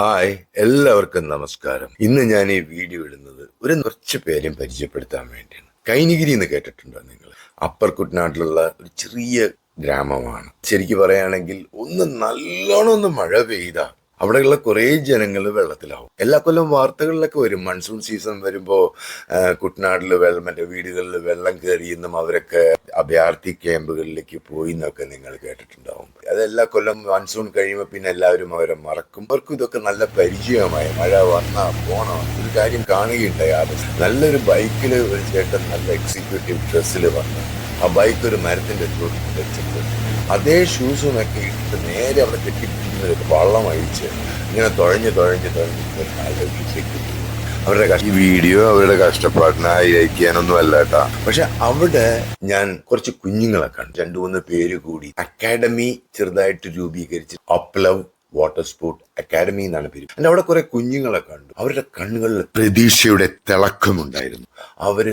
Hi എല്ലാവർക്കും നമസ്കാരം. ഇന്ന് ഞാൻ ഈ വീഡിയോ ഇടുന്നത് ഒരു കുറച്ച് പേരെയും പരിചയപ്പെടുത്താൻ വേണ്ടിയാണ്. കൈനിഗിരി എന്ന് കേട്ടിട്ടുണ്ടോ നിങ്ങൾ? അപ്പർ കുട്ടനാട്ടിലുള്ള ഒരു ചെറിയ ഗ്രാമമാണ്. ശരിക്കും പറയുകയാണെങ്കിൽ ഒന്ന് നല്ലോണം ഒന്ന് മഴ പെയ്താ അവിടെയുള്ള കുറേ ജനങ്ങൾ വെള്ളത്തിലാവും. എല്ലാ കൊല്ലം വാർത്തകളിലൊക്കെ വരും. മൺസൂൺ സീസൺ വരുമ്പോൾ കുട്ടനാട്ടിൽ വെള്ളം മറ്റേ വീടുകളിൽ വെള്ളം കയറിയെന്നും അവരൊക്കെ അഭയാർത്ഥി ക്യാമ്പുകളിലേക്ക് പോയി എന്നൊക്കെ നിങ്ങൾ കേട്ടിട്ടുണ്ടാവും. അതെല്ലാ കൊല്ലം മൺസൂൺ കഴിയുമ്പോൾ പിന്നെ എല്ലാവരും അവരെ മറക്കും. അവർക്കും ഇതൊക്കെ നല്ല പരിചയമായി. മഴ വന്നാ പോണോ. ഒരു കാര്യം കാണുകയുണ്ടായി. നല്ലൊരു ബൈക്കിൽ ഒരു ചേട്ടൻ നല്ല എക്സിക്യൂട്ടീവ് ഡ്രസ്സിൽ വന്നു ആ ബൈക്ക് ഒരു മരത്തിന്റെ ചോട്ടിൽ വെച്ചിട്ട് അതേ ഷൂസ് ഷൂസുമൊക്കെ ഇട്ട് നേരെ അവിടെ കെട്ടിപ്പിടിക്കുന്നത് വള്ളം അഴിച്ച് ഇങ്ങനെ തുഴഞ്ഞ് തുഴഞ്ഞ് തുഴഞ്ഞ് ഒരു അവരുടെ ഈ വീഡിയോ അവരുടെ കഷ്ടപ്പാടിനായി അയക്കാനൊന്നും അല്ല കേട്ടാ. പക്ഷെ അവിടെ ഞാൻ കുറച്ച് കുഞ്ഞുങ്ങളെ കണ്ടു. രണ്ടു മൂന്ന് പേര് കൂടി അക്കാഡമി ചെറുതായിട്ട് രൂപീകരിച്ച് അപ്ലവ് വാട്ടർ സ്പോർട്ട് അക്കാഡമി എന്നാണ് പേര്. എന്റെ അവിടെ കുറെ കുഞ്ഞുങ്ങളെ കണ്ടു. അവരുടെ കണ്ണുകളിൽ പ്രതീക്ഷയുടെ തിളക്കമുണ്ടായിരുന്നു. അവർ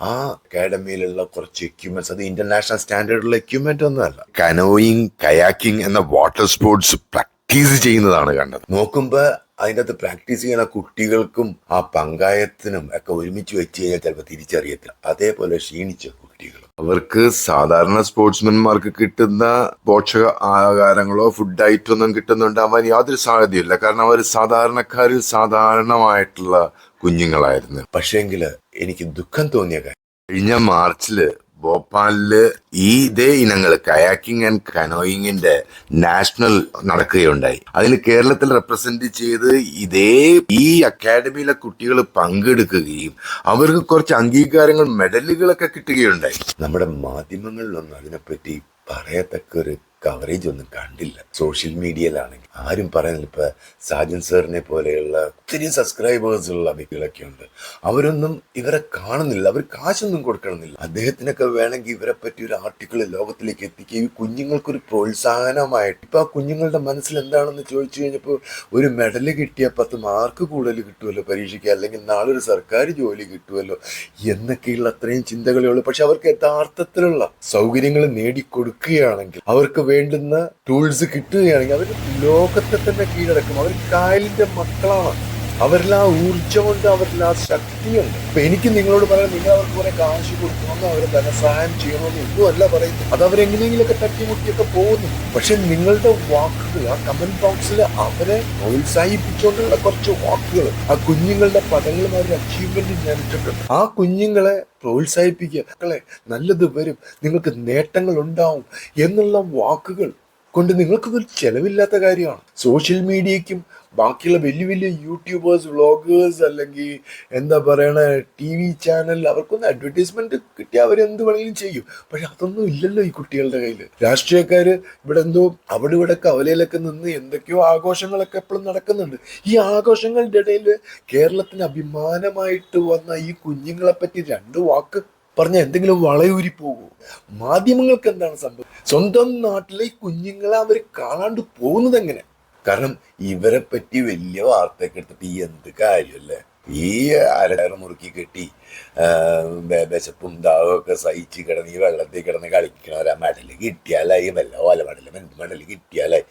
ആ അക്കാഡമിയിലുള്ള കുറച്ച് എക്യുപ്മെന്റ്സ് അത് ഇന്റർനാഷണൽ സ്റ്റാൻഡേർഡുള്ള എക്യുപ്മെന്റ് ഒന്നുമല്ല. കനോയിങ് കയാക്കിംഗ് എന്ന വാട്ടർ സ്പോർട്സ് പ്രാക്ടീസ് ചെയ്യുന്നതാണ് കണ്ടത്. നോക്കുമ്പോ അതിന്റെ അകത്ത് പ്രാക്ടീസ് ചെയ്യുന്ന കുട്ടികൾക്കും ആ പങ്കായത്തിനും ഒക്കെ ഒരുമിച്ച് വെച്ച് കഴിഞ്ഞാൽ ചിലപ്പോൾ തിരിച്ചറിയത്തില്ല. അതേപോലെ ക്ഷീണിച്ച കുട്ടികൾ അവർക്ക് സാധാരണ സ്പോർട്സ്മാൻമാർക്ക് കിട്ടുന്ന പോഷക ആഹാരങ്ങളോ ഫുഡ് ഐറ്റം ഒന്നും കിട്ടുന്നുണ്ടാവാൻ യാതൊരു സാധ്യതയില്ല. കാരണം അവർ സാധാരണക്കാരിൽ സാധാരണമായിട്ടുള്ള കുഞ്ഞുങ്ങളായിരുന്നു. പക്ഷേങ്കിൽ എനിക്ക് ദുഃഖം തോന്നിയ കാര്യം. കഴിഞ്ഞ മാർച്ചിൽ ഭോപ്പാലിൽ ഈ ഇതേ ഇനങ്ങൾ കയാക്കിംഗ് ആൻഡ് കനോയിങ്ങിന്റെ നാഷണൽ നടക്കുകയുണ്ടായി. അതിന് കേരളത്തിൽ റെപ്രസെന്റ് ചെയ്ത് ഇതേ ഈ അക്കാഡമിയിലെ കുട്ടികൾ പങ്കെടുക്കുകയും അവർക്ക് കുറച്ച് അംഗീകാരങ്ങൾ മെഡലുകളൊക്കെ കിട്ടുകയുണ്ടായി. നമ്മുടെ മാധ്യമങ്ങളിലൊന്നും അതിനെപ്പറ്റി പറയത്തക്ക ഒരു കവറേജ് ഒന്നും കണ്ടില്ല. സോഷ്യൽ മീഡിയയിലാണെങ്കിൽ ആരും പറയുന്നില്ല. ഇപ്പൊ സാജൻ സാറിനെ പോലെയുള്ള ഒത്തിരി സബ്സ്ക്രൈബേഴ്സ് ഉള്ള വ്യക്തികളൊക്കെ ഉണ്ട്. അവരൊന്നും ഇവരെ കാണുന്നില്ല. അവർ കാശൊന്നും കൊടുക്കണമെന്നില്ല. അദ്ദേഹത്തിനൊക്കെ വേണമെങ്കിൽ ഇവരെ പറ്റി ഒരു ആർട്ടിക്കിൾ ലോകത്തിലേക്ക് എത്തിക്കുകയും ഈ കുഞ്ഞുങ്ങൾക്കൊരു പ്രോത്സാഹനമായിട്ട്. ഇപ്പൊ ആ കുഞ്ഞുങ്ങളുടെ മനസ്സിൽ എന്താണെന്ന് ചോദിച്ചു കഴിഞ്ഞപ്പോൾ ഒരു മെഡൽ കിട്ടിയ പത്ത് മാർക്ക് കൂടുതൽ കിട്ടുമല്ലോ പരീക്ഷയ്ക്ക്? അല്ലെങ്കിൽ നാളെ ഒരു സർക്കാർ ജോലി കിട്ടുമല്ലോ? എന്നൊക്കെയുള്ള അത്രയും ചിന്തകളേ ഉള്ളൂ. പക്ഷെ അവർക്ക് യഥാർത്ഥത്തിലുള്ള സൗകര്യങ്ങൾ നേടിക്കൊടുക്കുകയാണെങ്കിൽ അവർക്ക് വേണ്ടുന്ന ടൂൾസ് കിട്ടുകയാണെങ്കിൽ അവർ ലോകത്തെ തന്നെ കീഴടക്കും. അവർ കായലിന്റെ മക്കളാണ്. അവരിൽ ആ ഊർജമുണ്ട് അവരിൽ ആ ശക്തിയുണ്ട്. അപ്പൊ എനിക്ക് നിങ്ങളോട് പറയാം നിങ്ങൾ അവർക്ക് കുറെ കാശ് കൊടുക്കണമെന്ന് അവരെ ധനസഹായം ചെയ്യണമെന്ന് ഒന്നും അല്ല പറയുന്നത്. അത് അവരെങ്ങനെയെങ്കിലൊക്കെ തട്ടിമുട്ടിയൊക്കെ പോകുന്നു. പക്ഷെ നിങ്ങളുടെ വാക്കുകൾ ആ കമന്റ് ബോക്സിൽ അവരെ പ്രോത്സാഹിപ്പിച്ചുകൊണ്ടുള്ള കുറച്ച് വാക്കുകൾ ആ കുഞ്ഞുങ്ങളുടെ പദങ്ങളും അവരുടെ അച്ചീവ്മെന്റ് ഞാൻ ഇട്ടിട്ടുണ്ട്. ആ കുഞ്ഞുങ്ങളെ പ്രോത്സാഹിപ്പിക്കുക മക്കളെ നല്ലത് വരും നിങ്ങൾക്ക് നേട്ടങ്ങൾ ഉണ്ടാവും എന്നുള്ള വാക്കുകൾ കൊണ്ട് നിങ്ങൾക്കൊരു ചെലവില്ലാത്ത കാര്യമാണ്. സോഷ്യൽ മീഡിയയ്ക്കും ബാക്കിയുള്ള വലിയ വലിയ യൂട്യൂബേഴ്സ് വ്ളോഗേഴ്സ് അല്ലെങ്കിൽ എന്താ പറയണ ടി വി ചാനൽ അവർക്കൊന്ന് അഡ്വർടൈസ്മെന്റ് കിട്ടിയാൽ എന്ത് വേണമെങ്കിലും ചെയ്യും. പക്ഷെ അതൊന്നും ഇല്ലല്ലോ ഈ കുട്ടികളുടെ കയ്യിൽ രാഷ്ട്രീയക്കാർ ഇവിടെ എന്തോ അവിടെ ഇവിടെ കവലയിലൊക്കെ നിന്ന് എന്തൊക്കെയോ ആഘോഷങ്ങളൊക്കെ എപ്പോഴും നടക്കുന്നുണ്ട്. ഈ ആഘോഷങ്ങളുടെ ഇടയിൽ കേരളത്തിന് അഭിമാനമായിട്ട് വന്ന ഈ കുഞ്ഞുങ്ങളെ പറ്റി രണ്ട് വാക്ക് പറഞ്ഞ എന്തെങ്കിലും വളയൂരി പോകുമോ മാധ്യമങ്ങൾക്ക് എന്താണ് സംഭവം? സ്വന്തം നാട്ടിലെ കുഞ്ഞുങ്ങളെ അവർ കാണാണ്ട് പോകുന്നത് എങ്ങനെ? കാരണം ഇവരെ പറ്റി വലിയ വാർത്തയൊക്കെ എടുത്തിട്ട് ഈ എന്ത് കാര്യമല്ലേ ഈ അരട മുറുക്കി കെട്ടി വിശപ്പും ദാഹമൊക്കെ സഹിച്ച് കിടന്ന് ഈ വെള്ളത്തിൽ കിടന്ന് കളിക്കണവരാ. മെഡൽ കിട്ടിയാലായി വല്ല ഓല എന്ത് മെഡൽ കിട്ടിയാലായി.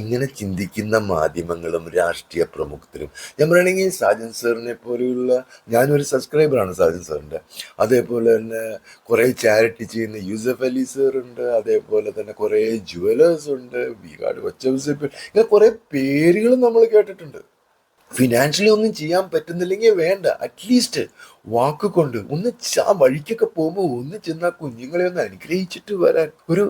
ഇങ്ങനെ ചിന്തിക്കുന്ന മാധ്യമങ്ങളും രാഷ്ട്രീയ പ്രമുഖരും ഞാൻ പറയണെങ്കിൽ സാജൻ സാറിനെ പോലെയുള്ള ഞാനൊരു സബ്സ്ക്രൈബറാണ് സാജൻ സാറിന്റെ. അതേപോലെ തന്നെ കുറേ ചാരിറ്റി ചെയ്യുന്ന യൂസഫ് അലി സാറുണ്ട്. അതേപോലെ തന്നെ കുറേ ജുവലേഴ്സ് ഉണ്ട്. വീകാട് കൊച്ചൗസഫ് ഇങ്ങനെ കുറേ പേരുകൾ നമ്മൾ കേട്ടിട്ടുണ്ട്. ഫിനാൻഷ്യലി ഒന്നും ചെയ്യാൻ പറ്റുന്നില്ലെങ്കിൽ വേണ്ട. അറ്റ്ലീസ്റ്റ് വാക്ക് കൊണ്ട് ഒന്ന് ആ വഴിക്കൊക്കെ പോകുമ്പോൾ ഒന്ന് ചെന്ന് കുഞ്ഞുങ്ങളെ ഒന്ന് അനുഗ്രഹിച്ചിട്ട് വരാൻ ഒരു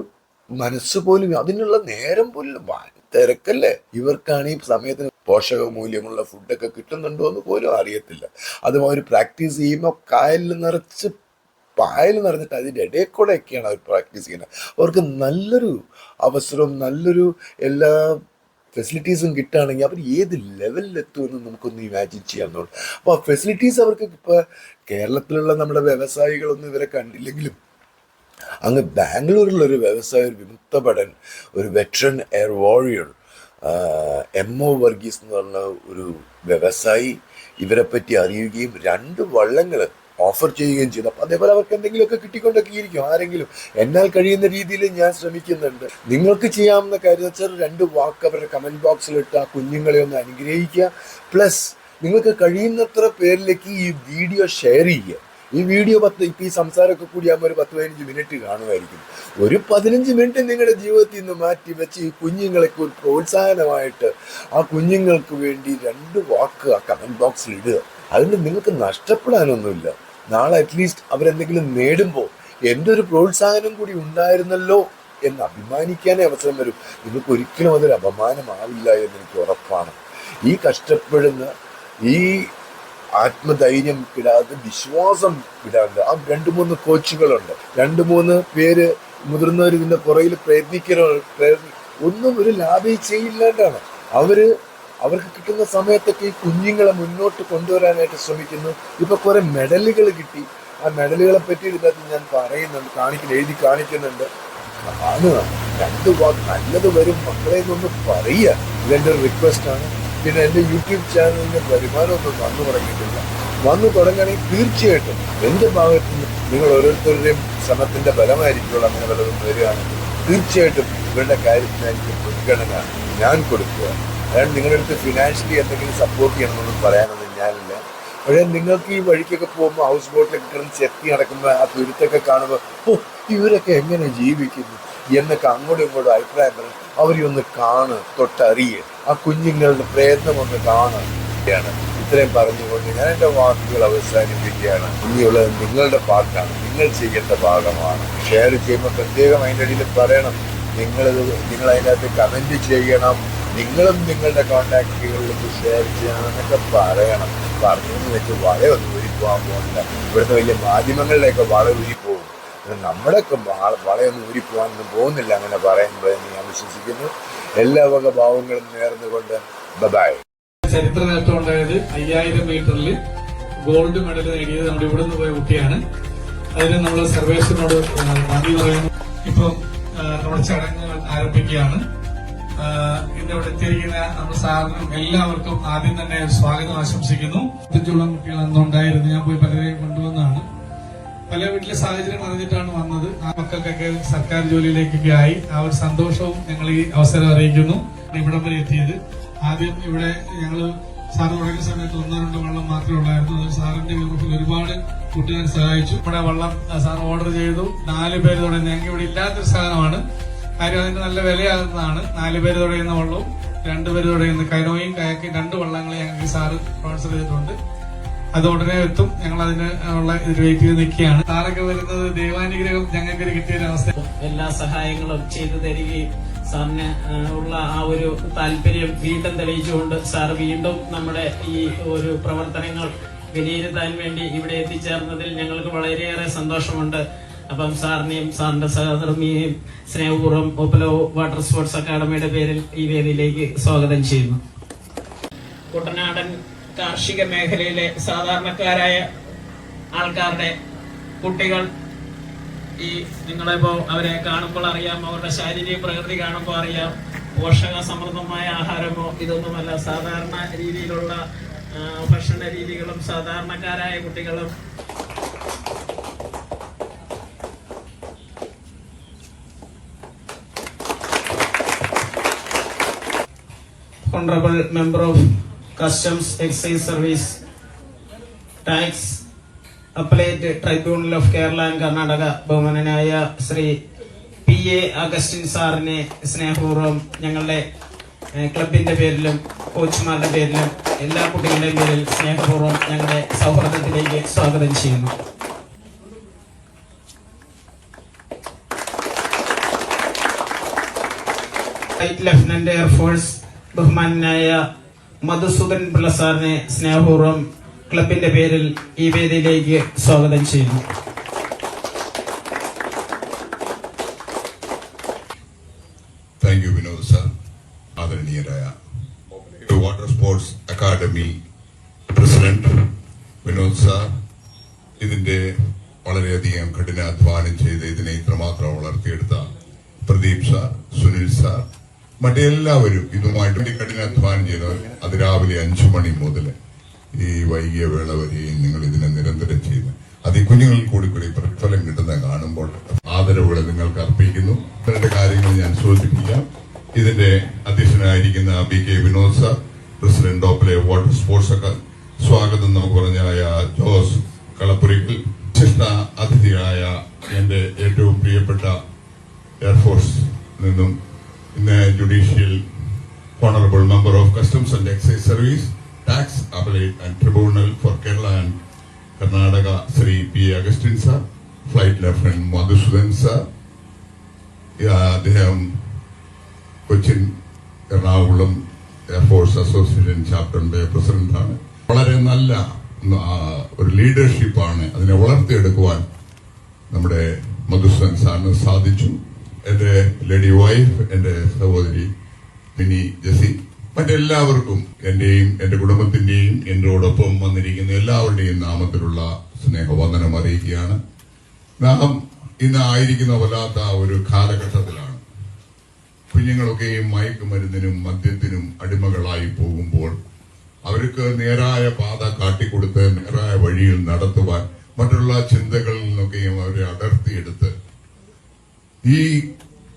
മനസ്സ് പോലും അതിനുള്ള നേരം പോലും തിരക്കല്ലേ? ഇവർക്കാണ് ഈ സമയത്തിന് പോഷക മൂല്യമുള്ള ഫുഡൊക്കെ കിട്ടുന്നുണ്ടോ എന്ന് പോലും അറിയത്തില്ല. അതും അവർ പ്രാക്ടീസ് ചെയ്യുമ്പോൾ കായലിൽ നിറച്ച് പായൽ നിറഞ്ഞിട്ട് അതിന്റെ ഇടയിൽ കൂടെയൊക്കെയാണ് അവർ പ്രാക്ടീസ് ചെയ്യുന്നത്. അവർക്ക് നല്ലൊരു അവസരവും നല്ലൊരു എല്ലാ ഫെസിലിറ്റീസും കിട്ടുകയാണെങ്കിൽ അവർ ഏത് ലെവലിലെത്തുമെന്ന് നമുക്കൊന്ന് ഇമാജിൻ ചെയ്യാൻ തോന്നും അപ്പോൾ ആ ഫെസിലിറ്റീസ് അവർക്ക് ഇപ്പോൾ കേരളത്തിലുള്ള നമ്മുടെ വ്യവസായികളൊന്നും ഇവരെ കണ്ടില്ലെങ്കിലും അങ്ങ് ബാംഗ്ലൂരിലുള്ള ഒരു വ്യവസായ ഒരു വിമുക്ത ഭടൻ ഒരു veteran air warrior M O Varghese എന്ന് പറഞ്ഞ ഒരു വ്യവസായി ഇവരെപ്പറ്റി പറ്റി അറിയുകയും രണ്ട് വള്ളങ്ങൾ ഓഫർ ചെയ്യുകയും ചെയ്തു. അപ്പൊ അതേപോലെ അവർക്ക് എന്തെങ്കിലുമൊക്കെ കിട്ടിക്കൊണ്ടൊക്കെ ഇരിക്കും. ആരെങ്കിലും എന്നാൽ കഴിയുന്ന രീതിയിൽ ഞാൻ ശ്രമിക്കുന്നുണ്ട്. നിങ്ങൾക്ക് ചെയ്യാവുന്ന കാര്യം വെച്ചാൽ രണ്ട് വാക്ക് അവരുടെ കമന്റ് ബോക്സിൽ ഇട്ട് ആ കുഞ്ഞുങ്ങളെ ഒന്ന് അനുഗ്രഹിക്കുക. പ്ലസ് നിങ്ങൾക്ക് കഴിയുന്നത്ര പേരിലേക്ക് ഈ വീഡിയോ ഷെയർ ചെയ്യുക. ഈ വീഡിയോ പത്ത് ഇപ്പം ഈ സംസാരമൊക്കെ കൂടിയാകുമ്പോൾ ഒരു പത്ത് പതിനഞ്ച് മിനിറ്റ് കാണുമായിരിക്കും. ഒരു പതിനഞ്ച് മിനിറ്റ് നിങ്ങളുടെ ജീവിതത്തിൽ നിന്ന് മാറ്റി വെച്ച് ഈ കുഞ്ഞുങ്ങളെക്ക് ഒരു പ്രോത്സാഹനമായിട്ട് ആ കുഞ്ഞുങ്ങൾക്ക് വേണ്ടി രണ്ട് വാക്ക് ആ കമന്റ് ബോക്സിൽ ഇടുക. അതുകൊണ്ട് നിങ്ങൾക്ക് നഷ്ടപ്പെടാനൊന്നുമില്ല. നാളെ അറ്റ്ലീസ്റ്റ് അവരെന്തെങ്കിലും നേടുമ്പോൾ എന്റെ ഒരു പ്രോത്സാഹനം കൂടി ഉണ്ടായിരുന്നല്ലോ എന്ന് അഭിമാനിക്കാനേ അവസരം വരും. നിങ്ങൾക്ക് ഒരിക്കലും അതൊരു അപമാനമാവില്ല എന്ന് എനിക്ക് ഉറപ്പാണ്. ഈ കഷ്ടപ്പെടുന്ന ഈ ആത്മധൈര്യം കിടാതെ വിശ്വാസം കിടാണ്ട് ആ രണ്ട് മൂന്ന് കോച്ചുകളുണ്ട്. രണ്ട് മൂന്ന് പേര് മുതിർന്നവർ ഇതിന്റെ പുറകിൽ പ്രയത്നിക്കുന്ന ഒന്നും ഒരു ലാഭം ചെയ്യില്ലാണ്ടാണ് അവർ അവർക്ക് കിട്ടുന്ന സമയത്തൊക്കെ ഈ കുഞ്ഞുങ്ങളെ മുന്നോട്ട് കൊണ്ടുവരാനായിട്ട് ശ്രമിക്കുന്നു. ഇപ്പൊ കുറെ മെഡലുകൾ കിട്ടി. ആ മെഡലുകളെ പറ്റി ഇതിനകത്ത് ഞാൻ പറയുന്നുണ്ട് കാണിക്കുന്നു എഴുതി കാണിക്കുന്നുണ്ട്. ആണ് രണ്ട് വാക്ക് നല്ലത് വരും മക്കളെ എന്നൊന്ന് പറയുക. ഇതെന്റെ ഒരു ആണ്. പിന്നെ എന്റെ യൂട്യൂബ് ചാനലിന്റെ വരുമാനമൊന്നും വന്നു തുടങ്ങിയിട്ടില്ല. വന്നു തുടങ്ങുകയാണെങ്കിൽ തീർച്ചയായിട്ടും എന്റെ ഭാഗത്ത് നിന്ന് നിങ്ങൾ ഓരോരുത്തരുടെയും ശ്രമത്തിന്റെ ബലമായിരിക്കുമല്ലോ അങ്ങനെ വല്ലതും വരികയാണെങ്കിൽ തീർച്ചയായിട്ടും ഇവരുടെ കാര്യത്തിനായിരിക്കും മുൻഗണന ഞാൻ കൊടുക്കുക. അതായത് നിങ്ങളുടെ അടുത്ത് ഫിനാൻഷ്യലി എന്തെങ്കിലും സപ്പോർട്ട് ചെയ്യണമെന്നൊന്നും പറയാനൊന്നും ഞാനില്ല. പക്ഷേ നിങ്ങൾക്ക് ഈ വഴിക്കൊക്കെ പോകുമ്പോൾ ഹൗസ് ബോട്ടിലൊക്കെ കിടന്ന് ചെത്തി നടക്കുമ്പോൾ ആ തുരുത്തൊക്കെ കാണുമ്പോൾ ഓ ഇവരൊക്കെ എങ്ങനെ ജീവിക്കുന്നു? എന്നൊക്കെ അങ്ങോട്ടും ഇങ്ങോട്ടും അഭിപ്രായം പറയും. അവരെ ഒന്ന് കാണ് തൊട്ടറിയ. ആ കുഞ്ഞുങ്ങളുടെ പ്രയത്നം ഒന്ന് കാണുകയാണ് ഇത്രയും പറഞ്ഞുകൊണ്ട് ഞാൻ എന്റെ വാക്കുകൾ അവസാനിപ്പിക്കുകയാണ്. ഇനിയുള്ളത് നിങ്ങളുടെ പാർട്ടാണ്. നിങ്ങൾ ചെയ്യേണ്ട ഭാഗമാണ്. ഷെയർ ചെയ്യുമ്പോൾ പ്രത്യേകം അതിന്റെ ഇടയിൽ പറയണം. നിങ്ങളിത് നിങ്ങൾ അതിനകത്ത് കമന്റ് ചെയ്യണം. നിങ്ങളും നിങ്ങളുടെ കോണ്ടാക്ടുകളിലേക്ക് ഷെയർ ചെയ്യണം എന്നൊക്കെ പറയണം. പറഞ്ഞെന്ന് വെച്ച് വളരെ ഊരി പോകാൻ പോകുന്നില്ല ഇവിടുത്തെ വലിയ മാധ്യമങ്ങളിലേക്ക് വളരെ പോകും. നമ്മളൊക്കെ വളയൊന്നും ഊരി പോകാനൊന്നും പോകുന്നില്ല അങ്ങനെ പറയുമ്പോൾ എന്ന് ഞാൻ വിശ്വസിക്കുന്നു. എല്ലാ വക ഭാവങ്ങളും നേർന്നുകൊണ്ട് ബബായ് ചരിത്ര നേട്ടം ഉണ്ടായത് അയ്യായിരം മീറ്ററിൽ ഗോൾഡ് മെഡൽ നേടിയത് നമ്മുടെ ഇവിടെ നിന്ന് പോയ കുട്ടിയാണ്. അതിന് നമ്മൾ സർവേശ്വരനോട് ആ, നന്ദി പറയുന്നു. ഇപ്പം നമ്മുടെ ചടങ്ങുകൾ ആരംഭിക്കുകയാണ്. ഇന്ന് ഇവിടെ നമ്മുടെ സാറിനും എല്ലാവർക്കും ആദ്യം തന്നെ സ്വാഗതം ആശംസിക്കുന്നു. പത്തഞ്ചോളം കുട്ടികൾ അന്നുണ്ടായിരുന്നു ഞാൻ പോയി പലരെയും കൊണ്ടുവന്നാണ് പല വീട്ടിലെ സാഹചര്യം അറിഞ്ഞിട്ടാണ് വന്നത്. ആ മക്കൾക്കൊക്കെ സർക്കാർ ജോലിയിലേക്കൊക്കെ ആയി. ആ ഒരു സന്തോഷവും ഞങ്ങൾ ഈ അവസരം അറിയിക്കുന്നു. ഇവിടം വരെ എത്തിയത്. ആദ്യം ഇവിടെ ഞങ്ങൾ സാർ തുടങ്ങിയ സമയത്ത് ഒന്നോ രണ്ടോ വെള്ളം മാത്രമേ ഉള്ളായിരുന്നു. അത് സാറിന്റെ വിമുഖത്തിൽ ഒരുപാട് കൂട്ടുകാർ സഹായിച്ചു. ഇവിടെ വെള്ളം സാർ ഓർഡർ ചെയ്തു. നാല് പേര് തുടങ്ങി. ഞങ്ങൾക്ക് ഇവിടെ ഇല്ലാത്തൊരു സാധനമാണ്. കാര്യം അതിന് നല്ല വിലയാകുന്നതാണ്. നാല് പേര് തുടയുന്ന വെള്ളവും രണ്ട് പേര് തുടയുന്ന കൈനോയും കയക്കും രണ്ട് വള്ളങ്ങളെ ഞങ്ങൾക്ക് സാറ് സ്പോൺസർ ചെയ്തിട്ടുണ്ട്. അത് ഉടനെ എത്തും. ഞങ്ങൾ അതിന് ഉള്ള വെയിറ്റ് ചെയ്ത് നിൽക്കുകയാണ്. സാറൊക്കെ വരുന്നത് ദൈവാനുഗ്രഹം ഞങ്ങൾക്ക് കിട്ടിയ അവസ്ഥ എല്ലാ സഹായങ്ങളും ചെയ്തു തരികയും സാറിന് ഉള്ള ആ ഒരു താല്പര്യം വീണ്ടും തെളിയിച്ചുകൊണ്ട് സാർ വീണ്ടും നമ്മുടെ ഈ ഒരു പ്രവർത്തനങ്ങൾ വിലയിരുത്താൻ വേണ്ടി ഇവിടെ എത്തിച്ചേർന്നതിൽ ഞങ്ങൾക്ക് വളരെയേറെ സന്തോഷമുണ്ട്. അപ്പം സാറിനെയും സാറിന്റെ സഹധർമ്മിയെയും സ്നേഹപൂർവം ഒപ്പലോ വാട്ടർ സ്പോർട്സ് അക്കാദമിയുടെ പേരിൽ ഈ വേദിയിലേക്ക് സ്വാഗതം ചെയ്യുന്നു. കുട്ടനാടൻ കാർഷിക മേഖലയിലെ സാധാരണക്കാരായ ആൾക്കാരുടെ കുട്ടികൾ ഈ നിങ്ങളിപ്പോ അവരെ കാണുമ്പോൾ അറിയാം അവരുടെ ശാരീരിക പ്രകൃതി കാണുമ്പോൾ അറിയാം പോഷക സമൃദ്ധമായ ആഹാരമോ ഇതൊന്നുമല്ല. സാധാരണ രീതിയിലുള്ള ഭക്ഷണ രീതികളും സാധാരണക്കാരായ കുട്ടികളും Honorable member of customs excise service tax appellate tribunal of Kerala and Karnataka ബഹുമാനനായ ശ്രീ പി എ അഗസ്റ്റിൻ സാറിനെ സ്നേഹപൂർവം ഞങ്ങളുടെ ക്ലബിന്റെ പേരിലും കോച്ചുമാരുടെ പേരിലും എല്ലാ കുട്ടികളുടെയും പേരിൽ സ്നേഹപൂർവം ഞങ്ങളുടെ സൗഹൃദത്തിലേക്ക് സ്വാഗതം ചെയ്യുന്നു. ലഫ്റ്റനന്റ് എയർഫോഴ്സ് ബഹുമാനായ മധുസൂദൻ പിള്ള സാറിനെ സ്നേഹപൂർവം ക്ലബിന്റെ പേരിൽ ഈ വേദിയിലേക്ക് സ്വാഗതം ചെയ്യുന്നു താങ്ക് യു വിനോദ് സാർ ആദരണീയരായ water sports academy president Vinod sir ഇതിന്റെ വളരെയധികം കഠിനാധ്വാനം ചെയ്ത് ഇതിനെ ഇത്രമാത്രം വളർത്തിയെടുത്ത പ്രദീപ് സാർ സുനിൽ സാർ മറ്റെല്ലാവരും ഇതുമായിട്ട് കഠിന കഠിനാധ്വാനം ചെയ്തവർ അത് രാവിലെ അഞ്ചു മണി മുതൽ ഈ വൈകിയ വേള വരെയും നിങ്ങൾ ഇതിനെ നിരന്തരം ചെയ്യുന്നു. അത് ഈ കുഞ്ഞുങ്ങളിൽ കൂടി കൂടി പ്രതിഫലം കിട്ടുന്ന കാണുമ്പോൾ ആദരവുകൾ നിങ്ങൾക്ക് അർപ്പിക്കുന്നു. രണ്ട് കാര്യങ്ങൾ ഞാൻ സൂചിപ്പിക്കാം. ഇതിന്റെ അധ്യക്ഷനായിരിക്കുന്ന B K Vinod sir president of water sports ഒക്കെ സ്വാഗതം നമുക്ക് പറഞ്ഞായ ജോസ് കളപ്പുരിക്കൽ വിശിഷ്ട അതിഥിയായ എന്റെ ഏറ്റവും പ്രിയപ്പെട്ട എയർഫോഴ്സ് നിന്നും ഇന്ന് judicial member of Customs and Excise Service, Tax Appellate and Tribunal for Kerala and Karnataka, Sri P. Agustin sir, Flight Lieutenant Madhusudan sir, yeah, അദ്ദേഹം Cochin Ernakulam air force association ചാപ്റ്ററിന്റെ പ്രസിഡന്റാണ് വളരെ നല്ല ഒരു ലീഡർഷിപ്പാണ് അതിനെ വളർത്തിയെടുക്കുവാൻ നമ്മുടെ മധുസൂദൻ സാറിന് സാധിച്ചു എന്റെ ലേഡി വൈഫ് എന്റെ സഹോദരി മിനി ജസി മറ്റെല്ലാവർക്കും എന്റെയും എന്റെ കുടുംബത്തിന്റെയും എന്നോടൊപ്പം വന്നിരിക്കുന്ന എല്ലാവരുടെയും നാമത്തിലുള്ള സ്നേഹവന്ദനം അറിയിക്കുകയാണ്. നാം ഇന്ന് ആയിരിക്കുന്ന വല്ലാത്ത ഒരു കാലഘട്ടത്തിലാണ്. കുഞ്ഞുങ്ങളൊക്കെയും മയക്കുമരുന്നിനും മദ്യത്തിനും അടിമകളായി പോകുമ്പോൾ അവർക്ക് നേരായ പാത കാട്ടിക്കൊടുത്ത് നേരായ വഴിയിൽ നടത്തുവാൻ മറ്റുള്ള ചിന്തകളിൽ നിന്നൊക്കെയും അവരെ അടർത്തിയെടുത്ത് ഈ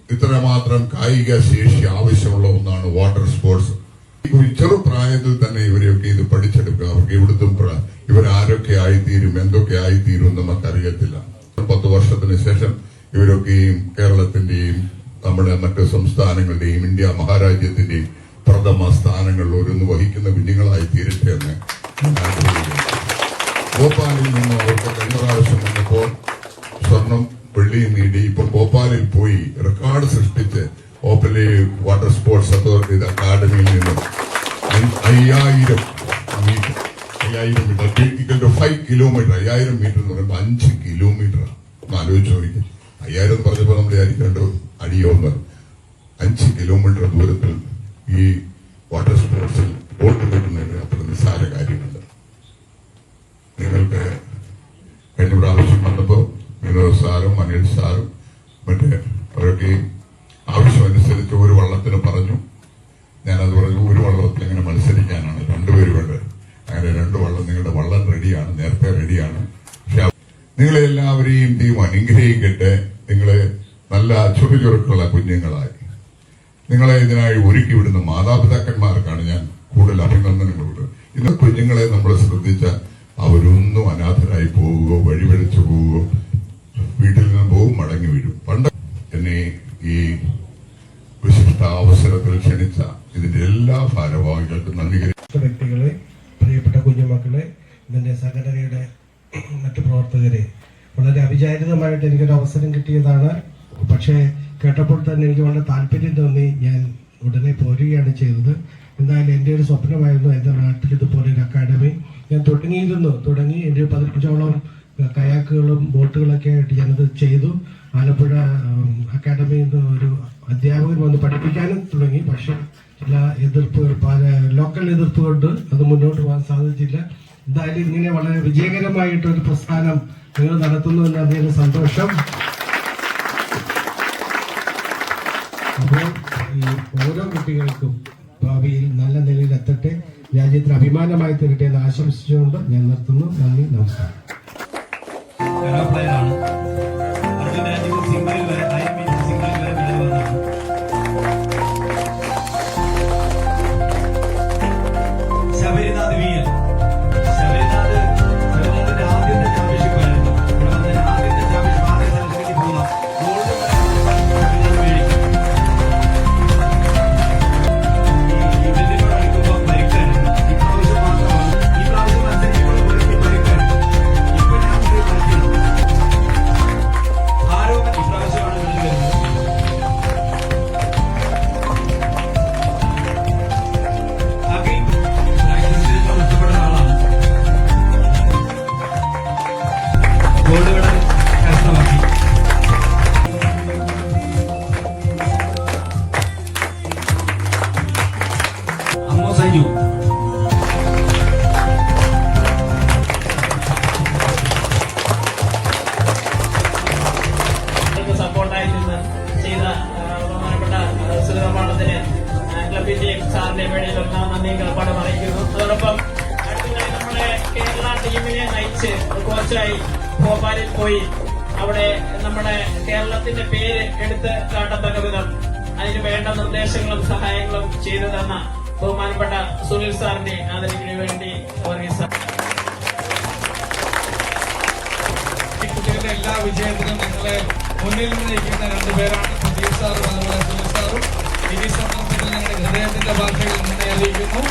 ഇത്രമാത്രം കായിക ശേഷി ആവശ്യമുള്ള ഒന്നാണ് വാട്ടർ സ്പോർട്സ് ചെറു ചെറുപ്രായത്തിൽ തന്നെ ഇവരെയൊക്കെ ഇത് പഠിച്ചെടുക്കുക. അവർക്ക് ഇവിടുത്തെ ഇവരാരൊക്കെ ആയിത്തീരും എന്തൊക്കെ ആയിത്തീരും നമുക്കറിയത്തില്ല പത്ത് വർഷത്തിന് ശേഷം ഇവരൊക്കെയും കേരളത്തിന്റെയും നമ്മുടെ മറ്റ് സംസ്ഥാനങ്ങളുടെയും ഇന്ത്യ മഹാരാജ്യത്തിന്റെയും പ്രഥമ സ്ഥാനങ്ങളിൽ ഓരോന്ന് വഹിക്കുന്ന കുഞ്ഞുങ്ങളായി തീരട്ടെ എന്ന് ഭോപ്പാലിൽ നിന്ന് അവർക്ക് കഴിഞ്ഞ പ്രാവശ്യം വന്നപ്പോൾ സ്വർണം വെള്ളിയും നേടി ഇപ്പൊ ഭോപ്പാലിൽ പോയി റെക്കോർഡ് സൃഷ്ടിച്ച് ഓപ്പലി വാട്ടർ സ്പോർട്സ് അതോറിറ്റി അക്കാഡമിയിൽ നിന്ന് അയ്- അയ്യായിരം മീറ്റർ അയ്യായിരം മീറ്റർ ഫൈവ് കിലോമീറ്റർ അയ്യായിരം മീറ്റർ എന്ന് പറയുമ്പോൾ അഞ്ച് കിലോമീറ്റർ ഒന്ന് ആലോചിച്ച് നോക്കി അയ്യായിരം പറഞ്ഞപ്പോൾ നമ്മൾ വിചാരിക്കേണ്ട അടിയോ എന്ന് അഞ്ച് കിലോമീറ്റർ ദൂരത്തിൽ ഈ വാട്ടർ സ്പോർട്സിൽ ബോട്ട് കിട്ടുന്നതിന് അത്ര നിസ്സാര കാര്യമുണ്ട് നിങ്ങൾക്ക് എന്നോട് ആവശ്യം വന്നപ്പോ വിനോദ് സാറും അനിൽ സാറും മറ്റേ അവരൊക്കെ ആവശ്യമനുസരിച്ച് ഒരു വള്ളത്തിന് പറഞ്ഞു. ഞാനത് പറഞ്ഞു ഒരു വള്ളത്തിൽ ഇങ്ങനെ മത്സരിക്കാനാണ്. രണ്ടുപേരും വേണ്ടത് അങ്ങനെ രണ്ട് വള്ളം നിങ്ങളുടെ വള്ളം റെഡിയാണ് നേരത്തെ റെഡിയാണ്. പക്ഷെ അവ- നിങ്ങളെ എല്ലാവരെയും ദൈവം അനുഗ്രഹിക്കട്ടെ. നിങ്ങളെ നല്ല ചുറുചുറുക്കുള്ള കുഞ്ഞുങ്ങളായി. നിങ്ങളെ ഇതിനായി ഒരുക്കി വിടുന്ന മാതാപിതാക്കന്മാർക്കാണ് ഞാൻ കൂടുതൽ അഭിനന്ദനങ്ങൾ കൊടുക്കുന്നത് ഇന്ന് കുഞ്ഞുങ്ങളെ നമ്മൾ ശ്രദ്ധിച്ചാൽ അവരൊന്നും അനാഥരായി പോവുകയോ വഴിവെളിച്ചു പോവുകയോ വീട്ടിൽ നിന്ന് പോകും മടങ്ങി വീഴും പണ്ട് എന്നെ ഈ വിശിഷ്ട അവസരത്തിൽ ക്ഷണിച്ച ഇതിന്റെ എല്ലാ ഭാരവാഹികൾക്കും നന്ദി വ്യക്തികളെ പ്രിയപ്പെട്ട കുഞ്ഞുമക്കളെ ഇതിന്റെ സംഘടനയുടെ മറ്റു പ്രവർത്തകരെ വളരെ അവിചാരിതമായിട്ട് എനിക്കൊരു അവസരം കിട്ടിയതാണ്. പക്ഷേ കേട്ടപ്പോൾ തന്നെ എനിക്ക് വളരെ താല്പര്യം തോന്നി. ഞാൻ ഉടനെ പോരുകയാണ് ചെയ്തത്. എന്തായാലും എന്റെ ഒരു സ്വപ്നമായിരുന്നു എന്റെ നാട്ടിൽ ഇതുപോലെ ഒരു അക്കാഡമി. ഞാൻ തുടങ്ങിയിരുന്നു. തുടങ്ങി എന്റെ പതിനഞ്ചോളം കയാക്കുകളും ബോട്ടുകളൊക്കെ ആയിട്ട് ഞാനത് ചെയ്തു. ആലപ്പുഴ അക്കാഡമിയിൽ നിന്ന് ഒരു അധ്യാപകൻ വന്ന് പഠിപ്പിക്കാനും തുടങ്ങി. പക്ഷെ ചില എതിർപ്പുകൾ പല ലോക്കൽ എതിർപ്പ് കൊണ്ട് അത് മുന്നോട്ട് പോകാൻ സാധിച്ചില്ല. എന്തായാലും ഇങ്ങനെ വളരെ വിജയകരമായിട്ട് ഒരു പ്രസ്ഥാനം നിങ്ങൾ നടത്തുന്നു എന്ന് അതിന് സന്തോഷം. അപ്പോൾ ഈ ഓരോ കുട്ടികൾക്കും ഭാവിയിൽ നല്ല നിലയിൽ എത്തട്ടെ രാജ്യത്തിന് അഭിമാനമായി തീരട്ടെ എന്ന് ആശംസിച്ചുകൊണ്ട് ഞാൻ നിർത്തുന്നു. നന്ദി നമസ്കാരം. എയർപ്ലെയിനാണ് അർജുൻ രാജ്യത്ത് സിംഗിൾ വരെ തുടർച്ചയായി ഭോപ്പാലിൽ പോയി. അവിടെ നമ്മുടെ കേരളത്തിന്റെ പേര് എടുത്ത് കാട്ടത്തക്ക വിധം അതിന് വേണ്ട നിർദ്ദേശങ്ങളും സഹായങ്ങളും ചെയ്തു തന്ന ബഹുമാനപ്പെട്ട സുനിൽ സാറിന്റെ ആദരവിന് വേണ്ടി വർഗീസ് എല്ലാ വിജയത്തിനും നിങ്ങളെ മുന്നിൽ നിന്ന് നിൽക്കുന്ന രണ്ടുപേരാണ് പ്രദീപ് സാറും അതുപോലെ സുനിൽ സാറും. ഈ സന്ദർഭത്തിൽ ഞങ്ങളുടെ ഹൃദയത്തിന്റെ ഭാഷയിൽ നിന്നെ അറിയിക്കുന്നു.